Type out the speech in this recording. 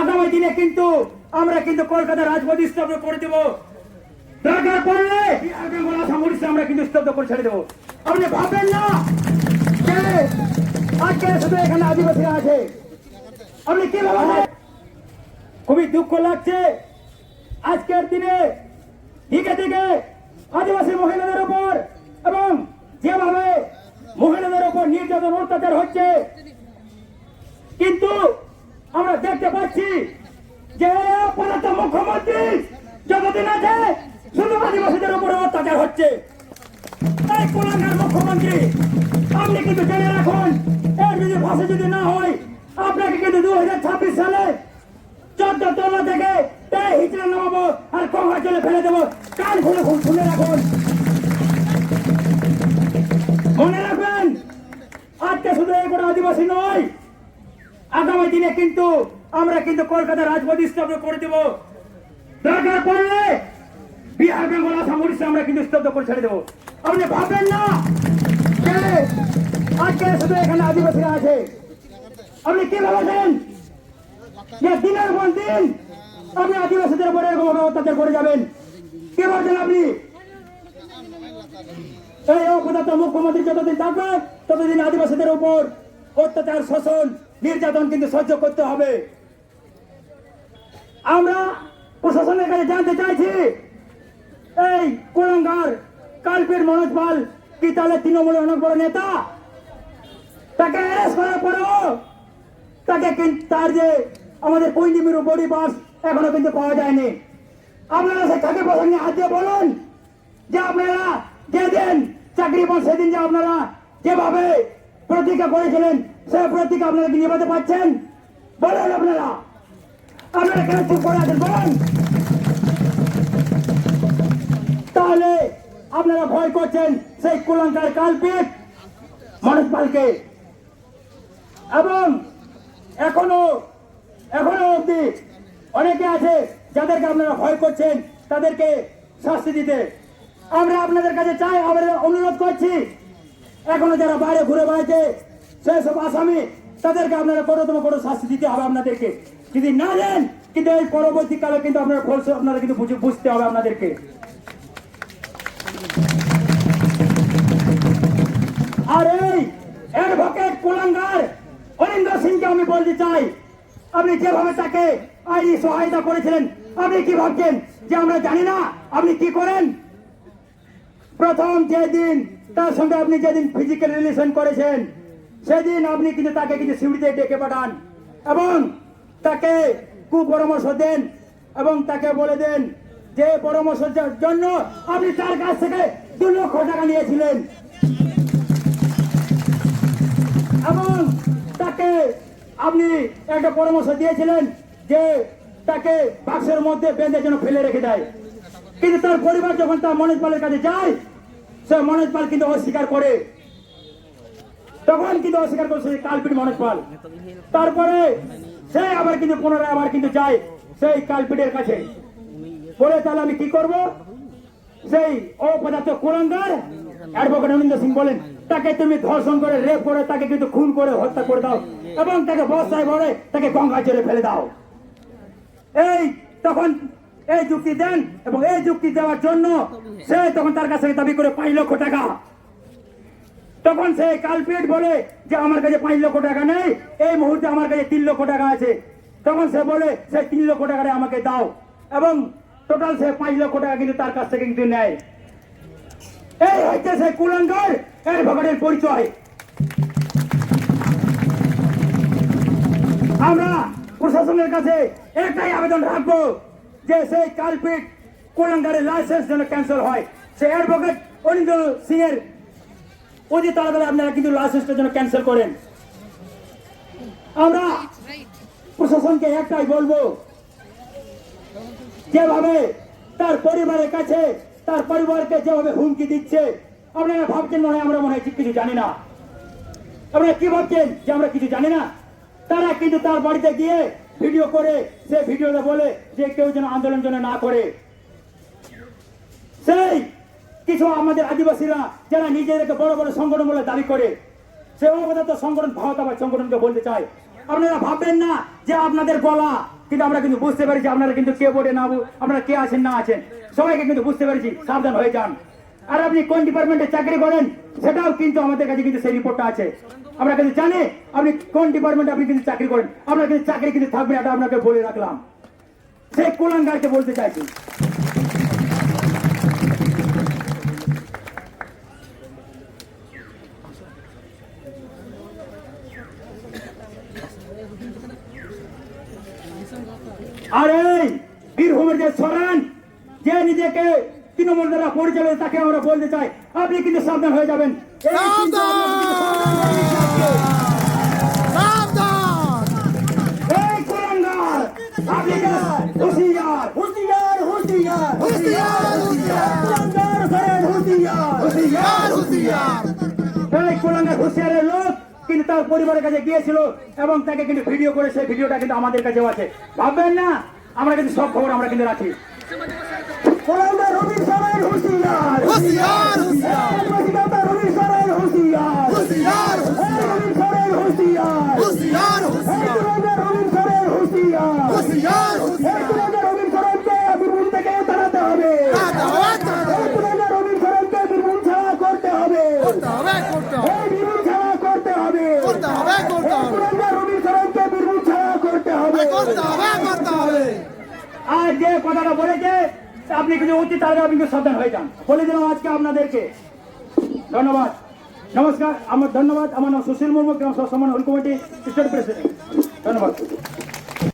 আগামী দিনে কিন্তু আমরা কিন্তু কলকাতা রাজপথ স্তব্ধ করে দেবো। দরকার পড়লে আমরা কিন্তু স্তব্ধ করে ছেড়ে দেবো। আপনি ভাবেন না যে আজকে শুধু এখানে আদিবাসীরা আছে। আপনি কি ভাবেন খুবই দুঃখ লাগছে আজকের দিনে দিকে দিকে আদিবাসী মহিলাদের উপর এবং যেভাবে মহিলাদের উপর নির্যাতন, অত্যাচার হচ্ছে, কিন্তু আমরা দেখতে পাচ্ছি যে মুখ্যমন্ত্রী যতদিন আছে, শুধু আদিবাসীদের উপরে অত্যাচার হচ্ছে। এই কোলাঙ্গার মুখ্যমন্ত্রী, আপনি কিন্তু জেনে রাখুন এর যদি ভাষা যদি না হয়, আপনাকে কিন্তু দু হাজার ছাব্বিশ সালে চোদ্দ তলা থেকে এই হিচড়ে নামাবো আর গঙ্গা জলে ফেলে দেবো। কান খুলে শুনে রাখুন। মনে রাখবেন, আজকে শুধু এই কোনো আদিবাসী নয়, আগামী দিনে কিন্তু আমরা কিন্তু কলকাতা রাজপথ স্তব্ধ করে দেব। দরকার পড়লে বিহার, বেঙ্গল, আসাম, উড়িষ্যা আমরা কিন্তু স্তব্ধ করে ছেড়ে দেবো। আপনি ভাববেন না যে আজকে শুধু এখানে আদিবাসীরা আছে। আপনি কি ভাবছেন? দিনের পর দিন আপনি আদিবাসীদের উপরে এরকম অত্যাচার করে যাবেন। কি ভাবছেন আপনি এই অপদার্থ মুখ্যমন্ত্রী যতদিন থাকবে, ততদিন আদিবাসীদের উপর অত্যাচার, শোষণ, নির্যাতন কিন্তু সহ্য করতে হবে। আমরা প্রশাসনের কাছে জানতে চাইছি, এই কুলঙ্গার কালপীর মনোজ পাল কি তাহলে তৃণমূলের অনেক বড় নেতা? তাকে অ্যারেস্ট করার পরেও তাকে তার যে আমাদের কৈনিমির বডি বাস এখনও কিন্তু পাওয়া যায়নি। আপনারা থাকে প্রসঙ্গে হাত দিয়ে বলুন যে আপনারা যেদিন চাকরি পান, সেদিন যে আপনারা যেভাবে প্রতিজ্ঞা করেছিলেন, সেই প্রতিজ্ঞা আপনারা কি নিভাতে পারছেন? বলুন আপনারা। আপনারা কেন চুপ করে আছেন? বলুন। তাহলে আপনারা ভয় করছেন সেই কুলঙ্কার কালপিট মানুষ পালকে। এবং এখনও এখনও অব্দি অনেকে আছে যাদেরকে আপনারা ভয় করছেন, তাদেরকে শাস্তি দিতে। আমরা আপনাদের কাছে চাই, আমরা অনুরোধ করছি, এখনও যারা বাইরে ঘুরে বেড়াচ্ছে সেসব আসামি, তাদেরকে আপনারা কঠোরতম কোনো শাস্তি দিতে হবে আপনাদেরকে। যদি না দেন, কিন্তু এই পরবর্তীকালে কিন্তু আপনারা ফল আপনারা কিন্তু বুঝে বুঝতে হবে আপনাদেরকে। আর এই অ্যাডভোকেট কুলাঙ্গার, অরিন্দর সিংকে আমি বলতে চাই আপনি যেভাবে তাকে আইনি সহায়তা করেছিলেন, আপনি কি ভাবছেন যে আমরা জানি না? আপনি কি করেন? প্রথম যেদিন তার সঙ্গে আপনি যেদিন ফিজিক্যাল রিলেশন করেছেন, সেদিন আপনি কিন্তু তাকে কিন্তু সিউড়িতে ডেকে পাঠান এবং তাকে কুপরামর্শ দেন এবং তাকে বলে দেন যে পরামর্শের জন্য আপনি তার কাছ থেকে দু লক্ষ টাকা নিয়েছিলেন। এবং তাকে আপনি একটা পরামর্শ দিয়েছিলেন যে তাকে বাক্সের মধ্যে বেঁধে যেন ফেলে রেখে দেয়। কিন্তু তার পরিবার যখন তার মনোজ পালের কাছে যায়, সে মনোজ পাল কিন্তু অস্বীকার করে। তখন কিন্তু অস্বীকার করছে কালপিট মনোজ পাল। তারপরে সে আবার কিন্তু পুনরায় আবার কিন্তু যায় সেই কালপিটের কাছে। বলে, তাহলে আমি কি করব? সেই অপদার্থ কুরঙ্গার অ্যাডভোকেট অনিন্দ সিং বলেন, তাকে তুমি ধর্ষণ করে, রেপ করে, তাকে কিন্তু খুন করে হত্যা করে দাও এবং তাকে বস্তায় ভরে তাকে গঙ্গা জলে ফেলে দাও। এই তখন এই যুক্তি দেন এবং এই যুক্তি দেওয়ার জন্য সে তখন তার কাছ দাবি করে পাঁচ লক্ষ টাকা। তখন সে কালপিট বলে যে আমার কাছে পাঁচ লক্ষ টাকা নেই, এই মুহূর্তে আমার কাছে তিন লক্ষ টাকা আছে। তখন সে বলে সে তিন লক্ষ টাকাটা আমাকে দাও। এবং টোটাল সে পাঁচ লক্ষ টাকা কিন্তু তার কাছ থেকে কিন্তু নেয়। এই হচ্ছে সে কুলঙ্কার অ্যাডভোকেটের পরিচয়। আমরা প্রশাসনের কাছে একটাই আবেদন রাখব যে সেই কালপিট কুলঙ্কারের লাইসেন্স যেন ক্যান্সেল হয়। সে অ্যাডভোকেট অরিন্দ সিং এর অতি তাড়াতাড়ি আপনারা কিন্তু লাইসেন্সটা যেন ক্যান্সেল করেন। আমরা প্রশাসনকে একটাই বলব, যেভাবে তার পরিবারের কাছে তার পরিবারকে যেভাবে হুমকি দিচ্ছে, আপনারা ভাবছেন মনে হয় আমরা মনে হয় কিছু জানি না। আপনারা কি ভাবছেন যে আমরা কিছু জানি না? তারা কিন্তু তার বাড়িতে গিয়ে ভিডিও করে, সে ভিডিওতে বলে যে কেউ যেন আন্দোলন যেন না করে। সেই কিছু আমাদের আদিবাসীরা যারা নিজেদেরকে বড় বড় সংগঠন বলে দাবি করে, সে অবদাত সংগঠন ভারত আবার সংগঠনকে বলতে চায়। আপনারা ভাববেন না যে আপনাদের গলা, কিন্তু আমরা কিন্তু বুঝতে পারি যে আপনারা কিন্তু কে বোর্ডে না আপনারা কে আছেন না আছেন। সবাইকে কিন্তু বুঝতে পেরেছি, সাবধান হয়ে যান। আর আপনি কোন ডিপার্টমেন্টে চাকরি করেন, সেটাও কিন্তু আমাদের কাছে কিন্তু সেই রিপোর্টটা আছে। আমরা কিন্তু জানি আপনি কোন ডিপার্টমেন্টে আপনি কিন্তু চাকরি করেন, আপনার কিন্তু চাকরি কিন্তু থাকবে এটা আপনাকে বলে রাখলাম। সেই কুলাঙ্গারকে বলতে চাইছি। আর এই বীরভূমের যে সরেন যে নিজেকে তৃণমূল দ্বারা পরিচালিত তাকে আমরা বলতে চাই আপনি কিন্তু সাবধান হয়ে যাবেন। হুঁশিয়ারের লোক কিন্তু তার পরিবারের কাছে গিয়েছিল এবং তাকে কিন্তু ভিডিও করে সেই ভিডিওটা কিন্তু আমাদের কাছেও আছে। ভাববেন না আমরা কিন্তু সব খবর আমরা কিন্তু রাখি। কুলাঙ্গার রবি সরেন হুঁশিয়ার। বীরভূম থেকে তাড়াতে হবে। বীরভূম ছাড়া করতে হবে। এই বীরভূম ছাড়া করতে হবে। করতে হবে, করতে বীরভূম ছাড়া করতে হবে। আর যে কথাটা বলেছে আপনি কিছু অতি তাড়াতাড়ি আপনি কিন্তু সাবধান হয়ে যান। বলে দিলাম আজকে আপনাদেরকে। ধন্যবাদ। নমস্কার। আমার ধন্যবাদ। আমার নাম সুশীল মুর্মু, গ্রাম সমাজ হল কমিটি, স্টেট প্রেসিডেন্ট। ধন্যবাদ।